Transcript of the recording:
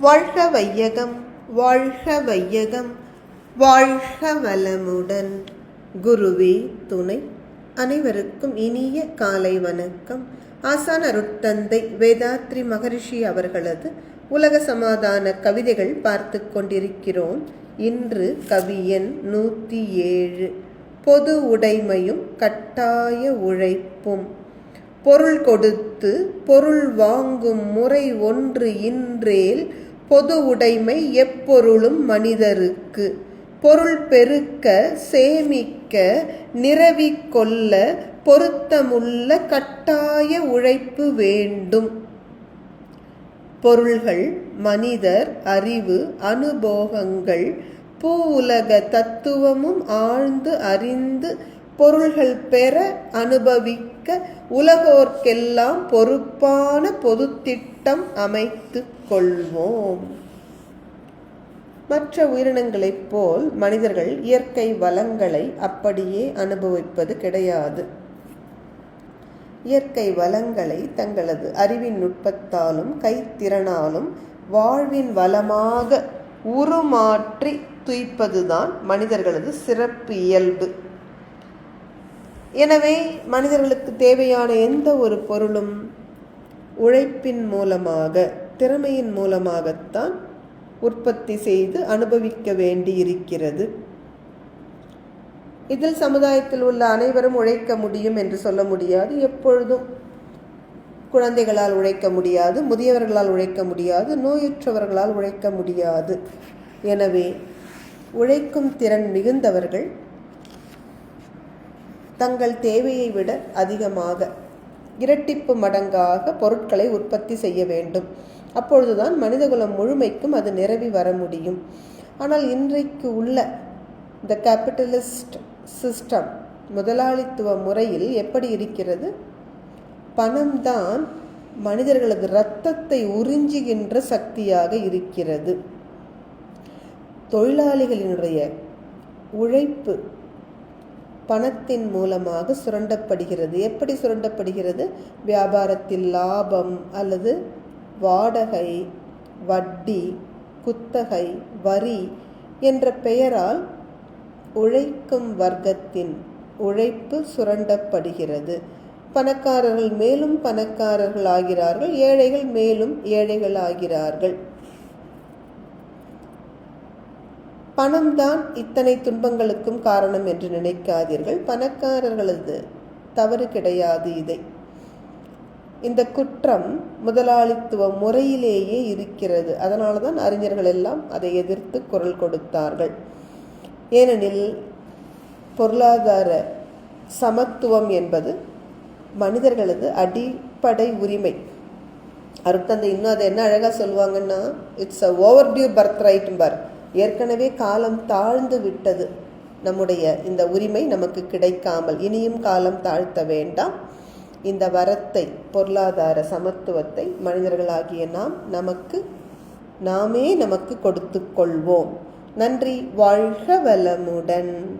வாழ்க வையகம் வாழ்க வையகம் வாழ்க வளமுடன். குருவே துணை அனைவருக்கும் இனிய காலை வணக்கம். ஆசான் அருட்தந்தை வேதாத்ரி மகரிஷி அவர்களது உலக சமாதான கவிதைகள் பார்த்து கொண்டிருக்கிறோம். இன்று கவியன் நூற்றி ஏழு. பொது உடைமையும் கட்டாய உழைப்பும். பொருள் கொடுத்து பொருள் வாங்கும் முறை ஒன்று இன்றேல் பொது உடைமை எப்பொருளும் மனிதருக்கு. பொருள் பெருக்க சேமிக்க நிறவிக்கொள்ள பொருத்தமுள்ள கட்டாய உழைப்பு வேண்டும். பொருள்கள் மனிதர் அறிவு அனுபோகங்கள் பூ உலக தத்துவமும் ஆழ்ந்து அறிந்து பொருள்கள் பெற அனுபவிக்க உலகோர்க்கெல்லாம் பொறுப்பான பொதுத்திட்டம் அமைத்து கொள்வோம் மற்ற உயிரினங்களைப் போல் மனிதர்கள் இயற்கை வளங்களை அப்படியே அனுபவிப்பது கிடையாது. இயற்கை வளங்களை தங்களது அறிவின் நுட்பத்தாலும் கைத்திறனாலும் வாழ்வின் வளமாக உருமாற்றி துய்ப்பதுதான் மனிதர்களது சிறப்பு இயல்பு. எனவே மனிதர்களுக்கு தேவையான எந்த ஒரு பொருளும் உழைப்பின் மூலமாக திறமையின் மூலமாகத்தான் உற்பத்தி செய்து அனுபவிக்க வேண்டி இருக்கிறது இதில் சமுதாயத்தில் உள்ள அனைவரும் உழைக்க முடியும் என்று சொல்ல முடியாது. எப்பொழுதும் குழந்தைகளால் உழைக்க முடியாது முதியவர்களால் உழைக்க முடியாது நோயுற்றவர்களால் உழைக்க முடியாது. எனவே உழைக்கும் திறன் மிகுந்தவர்கள் தங்கள் தேவையை விட அதிகமாக இரட்டிப்பு மடங்காக பொருட்களை உற்பத்தி செய்ய வேண்டும். அப்பொழுதுதான் மனிதகுலம் முழுமைக்கும் அது நிரவி வர முடியும். ஆனால் இன்றைக்கு உள்ள த கேபிட்டலிஸ்ட் சிஸ்டம் முதலாளித்துவ முறையில் எப்படி இருக்கிறது? பணம்தான் மனிதர்களது இரத்தத்தை உறிஞ்சுகின்ற சக்தியாக இருக்கிறது. தொழிலாளிகளினுடைய உழைப்பு பணத்தின் மூலமாக சுரண்டப்படுகிறது. எப்படி சுரண்டப்படுகிறது? வியாபாரத்தில் லாபம் அல்லது வாடகை வட்டி குத்தகை வரி என்ற பெயரால் உழைக்கும் வர்க்கத்தின் உழைப்பு சுரண்டப்படுகிறது. பணக்காரர்கள் மேலும் பணக்காரர்கள் ஆகிறார்கள். ஏழைகள் மேலும் ஏழைகள் ஆகிறார்கள் பணம்தான் இத்தனை துன்பங்களுக்கும் காரணம் என்று நினைக்காதீர்கள். பணக்காரர்களது தவறு கிடையாது இதை. இந்த குற்றம் முதலாளித்துவ முறையிலேயே இருக்கிறது. அதனால தான் அறிஞர்கள் எல்லாம் அதை எதிர்த்து குரல் கொடுத்தார்கள். ஏனெனில் பொருளாதார சமத்துவம் என்பது மனிதர்களது அடிப்படை உரிமை. அருட்தந்தை இன்னும் அதை என்ன அழகாக சொல்லுவாங்கன்னா it's a overdue birth ரைட்டும்பார் ஏற்கனவே காலம் தாழ்ந்து விட்டது. நம்முடைய இந்த உரிமை நமக்கு கிடைக்காமல் இனியும் காலம் தாழ்த்த வேண்டாம். இந்த வரத்தை பொருளாதார சமத்துவத்தை மனிதர்களாகிய நாம் நமக்கு நாமே நமக்கு கொடுத்து கொள்வோம். நன்றி வாழ்க வளமுடன்.